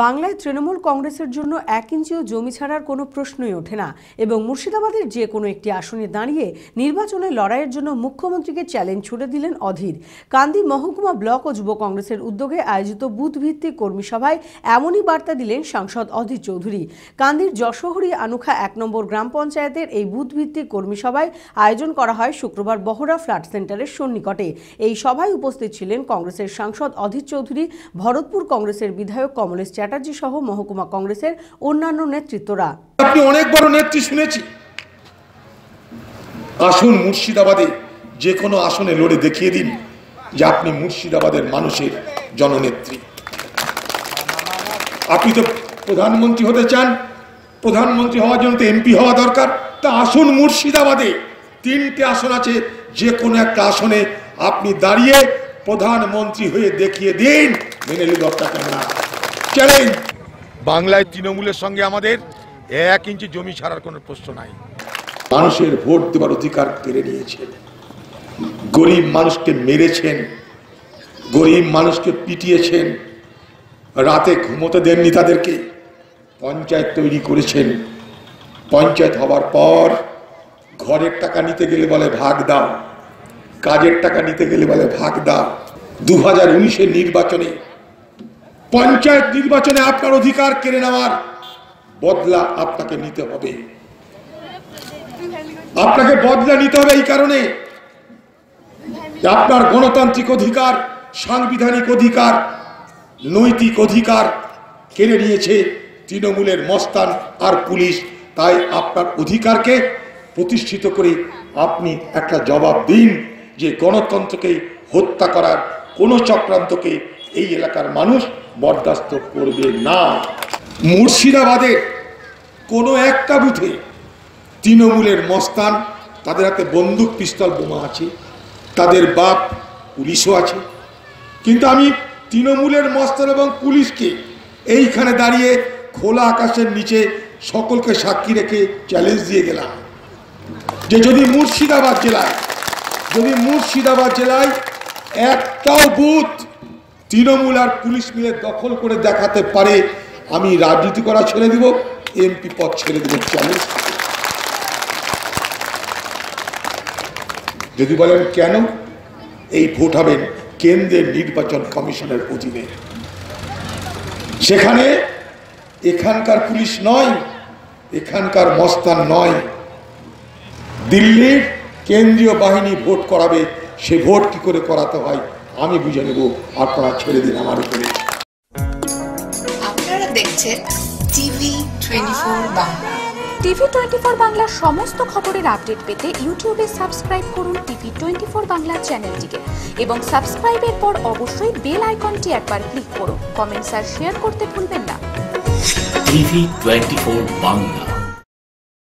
বাংলায় তৃণমূল কংগ্রেসের জন্য এক ইঞ্চিও জমি ছাড়ার কোনো প্রশ্নই ওঠে না এবং মুর্শিদাবাদের যে কোনো একটি আসনে দাঁড়িয়ে নির্বাচনে লড়াইয়ের জন্য মুখ্যমন্ত্রীকে চ্যালেঞ্জ ছুড়ে দিলেন অধীর। কান্দি মহকুমা ব্লক ও যুব কংগ্রেসের উদ্যোগে আয়োজিত বুথ ভিত্তিক কর্মী সভায় এমনই বার্তা দিলেন সাংসদ অধীর চৌধুরী। কান্দির যশোহরি আনুখা এক নম্বর গ্রাম পঞ্চায়েতের এই বুথ ভিত্তিক কর্মী সভায় আয়োজন করা হয় শুক্রবার বহরা ফ্ল্যাট সেন্টারের সন্নিকটে। এই সভায় উপস্থিত ছিলেন কংগ্রেসের সাংসদ অধীর চৌধুরী, ভরতপুর কংগ্রেসের বিধায়ক কমলেশ চ্যাটার্জি সহ মহকুমা কংগ্রেসের অন্যান্য নেতৃত্বরা। আপনি অনেক বড় নেত্রী শুনেছি। আসুন মুর্শিদাবাদে যে কোনো আসনে লড়ে দেখিয়ে দিন যে আপনি মুর্শিদাবাদের মানুষের জননেত্রী। আপনি তো প্রধানমন্ত্রী হতে চান, প্রধানমন্ত্রী হওয়ার জন্য তো এমপি হওয়া দরকার। তা আসুন মুর্শিদাবাদে তিনটে আসন আছে যে কোনো একটা আসনে আপনি দাঁড়িয়ে প্রধানমন্ত্রী হয়ে দেখিয়ে দিন। মেনে নিল আপনাকে আমরা। বাংলায় তৃণমূলের সঙ্গে আমাদের এক ইঞ্চি জমি ছাড়ার কোনো প্রশ্ন নাই। মানুষের ভোট দেওয়ার অধিকার কেড়ে নিয়েছেন। গরিব মানুষকে মেরেছেন। গরিব মানুষকে পিটিয়েছেন। রাতে ঘুমোতে দেননি তাদেরকে। পঞ্চায়েত তৈরি করেছেন। পঞ্চায়েত হবার পর ঘরের টাকা নিতে গেলে বলে ভাগ দাও। কাজের টাকা নিতে গেলে বলে ভাগ দাও। দু হাজার নির্বাচনে পঞ্চায়েত নির্বাচনে আপনার অধিকার কেড়ে নেওয়ার বদলা আপনাকে নিতে হবে। আপনাকে বদলা নিতে হবে এই কারণে আপনার গণতান্ত্রিক অধিকার, সাংবিধানিক অধিকার, নৈতিক অধিকার কেড়ে নিয়েছে তৃণমূলের মস্তান আর পুলিশ। তাই আপনার অধিকারকে প্রতিষ্ঠিত করে আপনি একটা জবাব দিন যে গণতন্ত্রকে হত্যা করার কোনো চক্রান্তকে এই এলাকার মানুষ বরদাস্ত করবে না। মুর্শিদাবাদের কোনো একটা বুথে তৃণমূলের মস্তান, তাদের হাতে বন্দুক, পিস্তল, বোমা আছে, তাদের বাপ পুলিশও আছে। কিন্তু আমি তৃণমূলের মস্তান এবং পুলিশকে এইখানে দাঁড়িয়ে খোলা আকাশের নিচে সকলকে সাক্ষী রেখে চ্যালেঞ্জ দিয়ে গেলাম। যে যদি মুর্শিদাবাদ জেলায়, যদি মুর্শিদাবাদ জেলায় একটাও বুথ তৃণমূল আর পুলিশ মিলে দখল করে দেখাতে পারে, আমি রাজনীতি করা ছেড়ে দিব, এমপি পদ ছেড়ে দিব চ্যালেঞ্জ যদি বলেন কেন, এই ভোট হবেন কেন্দ্রের নির্বাচন কমিশনের অধীনে। সেখানে এখানকার পুলিশ নয়, এখানকার মস্তান নয়। দিল্লির কেন্দ্রীয় বাহিনী ভোট করাবে, সে ভোট কি করে করাতে হয়? আমি বুঝে নেব আপনারা ছেড়ে দিন আমার উপরে। আপনারা দেখছেন TV twenty four Bangla. TV twenty four বাংলার সমস্ত খবরের আপডেট পেতে ইউটিউবে সাবস্ক্রাইব করুন টিভি টোয়েন্টি ফোর বাংলা চ্যানেলটিকে এবং সাবস্ক্রাইবের পর অবশ্যই বেল আইকনটি একবার ক্লিক করুন। কমেন্টস আর শেয়ার করতে ভুলবেন না। TV twenty four Bangla.